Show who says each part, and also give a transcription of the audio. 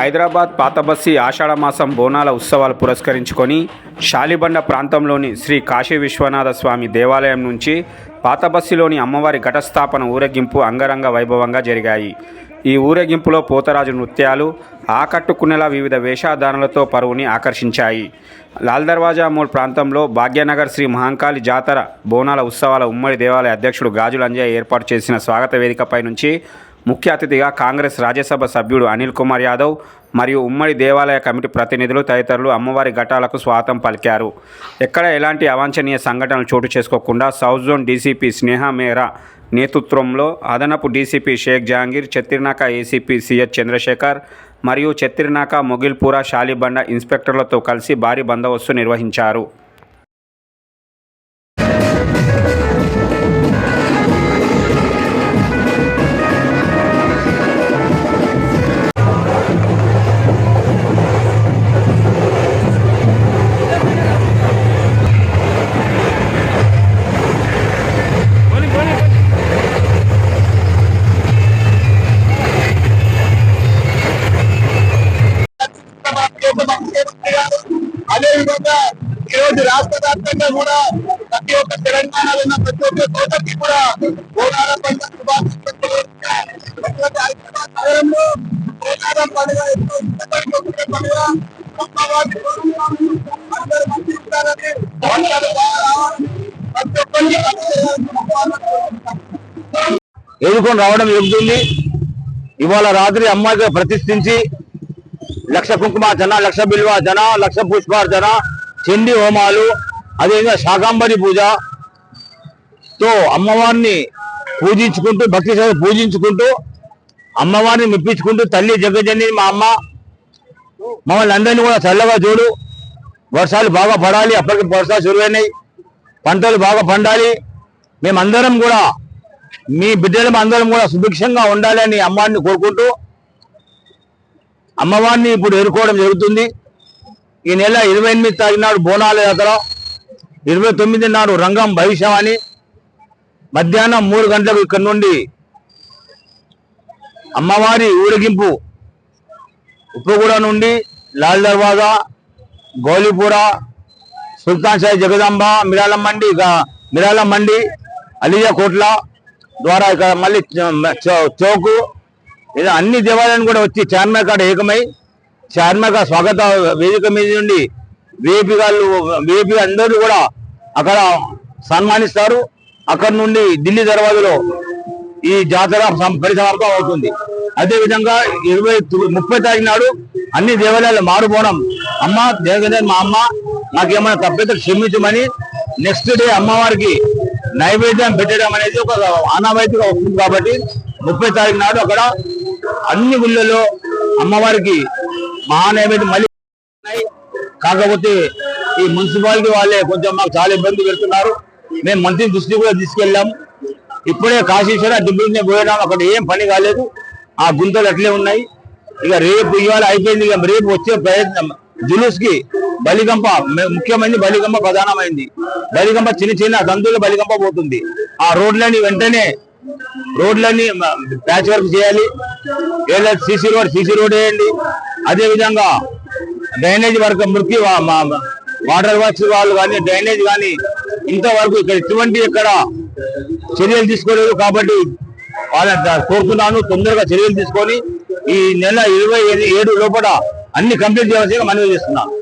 Speaker 1: హైదరాబాద్ పాతబస్సి ఆషాఢమాసం బోనాల ఉత్సవాలు పురస్కరించుకొని షాలిబండ ప్రాంతంలోని శ్రీ కాశీ విశ్వనాథ స్వామి దేవాలయం నుంచి పాతబస్సిలోని అమ్మవారి ఘటస్థాపన ఊరేగింపు అంగరంగ వైభవంగా జరిగాయి. ఈ ఊరేగింపులో పోతరాజు నృత్యాలు ఆకట్టుకునేలా వివిధ వేషధారణలతో పరువుని ఆకర్షించాయి. లాల్ దర్వాజా మోల్ ప్రాంతంలో భాగ్యనగర్ శ్రీ మహంకాళి జాతర బోనాల ఉత్సవాల ఉమ్మడి దేవాలయ అధ్యక్షుడు గాజుల ఏర్పాటు చేసిన స్వాగత వేదికపై నుంచి ముఖ్య అతిథిగా కాంగ్రెస్ రాజ్యసభ సభ్యుడు అనిల్ కుమార్ యాదవ్ మరియు ఉమ్మడి దేవాలయ కమిటీ ప్రతినిధులు తదితరులు అమ్మవారి ఘటాలకు స్వాగతం పలికారు. ఎక్కడ ఎలాంటి అవాంఛనీయ సంఘటనలు చోటు చేసుకోకుండా సౌత్ జోన్ డీసీపీ స్నేహ మేరా నేతృత్వంలో అదనపు DCP Sheikh Jahangir Chatrinaka ACP CH Chandrashekar మరియు చెత్తిర్నాక మొగిల్పుర షాలిబండ ఇన్స్పెక్టర్లతో కలిసి భారీ బందోబస్తు నిర్వహించారు.
Speaker 2: అదేవిధంగా ఈ రోజు రాష్ట్ర వ్యాప్తంగా కూడా ప్రతి ఒక్క తెలంగాణలో ఉన్న ప్రతి ఒక్క కోటకి కూడా బోనాల పండుగ నగరంలో పండుగ ఎంతో ఇష్టపడి పండుగ. అందరూ మంచి ప్రతి ఒక్కరికి
Speaker 3: ఎదుర్కొని రావడం జరుగుతుంది ఇవాళ రాత్రి అమ్మాయిగా ప్రతిష్ఠించి లక్ష కుంకుమార్చన లక్ష బిల్వార్చన లక్ష పుష్పార్చన చండి హోమాలు అదేవిధంగా శాకాంబరి పూజ. తో అమ్మవారిని పూజించుకుంటూ భక్తి పూజించుకుంటూ అమ్మవారిని మెప్పించుకుంటూ తల్లి జగజన్ని మా అమ్మ. మమ్మల్ని అందరినీ కూడా చల్లగా చూడు. వర్షాలు బాగా పడాలి అప్పటికి వర్షాలు చురువైనాయి పంటలు బాగా పండాలి. మేమందరం కూడా మీ బిడ్డలం అందరం కూడా సుభిక్షంగా ఉండాలని అమ్మవారిని కోరుకుంటూ అమ్మవారిని ఇప్పుడు ఎదుర్కోవడం జరుగుతుంది. ఈ నెల ఇరవై ఎనిమిది తారీఖు నాడు బోనాల జాతర ఇరవై తొమ్మిది నాడు రంగం భవిష్యవాణి మధ్యాహ్నం మూడు గంటలకు ఇక్కడ నుండి అమ్మవారి ఊరేగింపు ఉప్పుగూడ నుండి లాల్ దర్వాజా గౌలిపూర సుల్తాన్ షాయి జగదాంబ మిరాలం మండి గా- మిరాలం మండి అలియా కోట్ల ద్వారా ఇక్కడ మళ్ళీ చౌకు లేదా అన్ని దేవాలయాలను కూడా వచ్చి చార్మినార్ కాడ ఏకమై చార్మినార్ స్వాగత వేదిక మీద నుండి వేపి వాళ్ళు వేపి అందరూ కూడా అక్కడ సన్మానిస్తారు. అక్కడ నుండి ఢిల్లీ దర్వాజలో ఈ జాతర సం- పరిసమాప్తం అవుతుంది. అదేవిధంగా ఇరవై ముప్పై తారీఖు నాడు అన్ని దేవాలయాలు మారుపోవడం అమ్మ దేవదేవ మా అమ్మ మాకేమైనా తప్పితే క్షమించమని నెక్స్ట్ డే అమ్మవారికి నైవేద్యం పెట్టడం అనేది ఒక ఆనవాయితీగా వస్తుంది కాబట్టి ముప్పై తారీఖు నాడు అక్కడ అన్ని గుళ్ళలో అమ్మవారికి మహా మళ్ళీ కాకపోతే ఈ మున్సిపాలిటీ వాళ్ళే కొంచెం మాకు చాలా ఇబ్బంది పెడుతున్నారు. మేము మంత్రి దృష్టి కూడా తీసుకెళ్ళాము ఇప్పుడే కాశీశ్వర దిబ్బుల్ని పోయడం అక్కడ ఏం పని కాలేదు. ఆ గుంతలు అట్లే ఉన్నాయి. ఇక రేపు ఇవాళ అయిపోయింది. ఇక రేపు వచ్చే ప్రయత్నం. జులూస్ బలిగంప ముఖ్యమైనది బలిగంప ప్రధానమైంది. బలిగంప చిన్న చిన్న తంతులు బలిగంప పోతుంది. ఆ రోడ్లని వెంటనే రోడ్లన్నీ ప్యాచ్ వర్క్ చేయాలి. ఏదైనా సీసీ రోడ్ సీసీ రోడ్ వేయండి. అదేవిధంగా డ్రైనేజ్ వర్క్ మురికి వాటర్ వర్క్స్ వాళ్ళు కానీ డ్రైనేజ్ కానీ ఇంతవరకు ఇక్కడ ఎటువంటి ఇక్కడ చర్యలు తీసుకోలేదు కాబట్టి వాళ్ళ కోరుతున్నాను తొందరగా చర్యలు తీసుకొని ఈ నెల ఇరవై ఏడు లోపల అన్ని కంప్లీట్ చేయాల్సిందిగా మనవి చేస్తున్నాను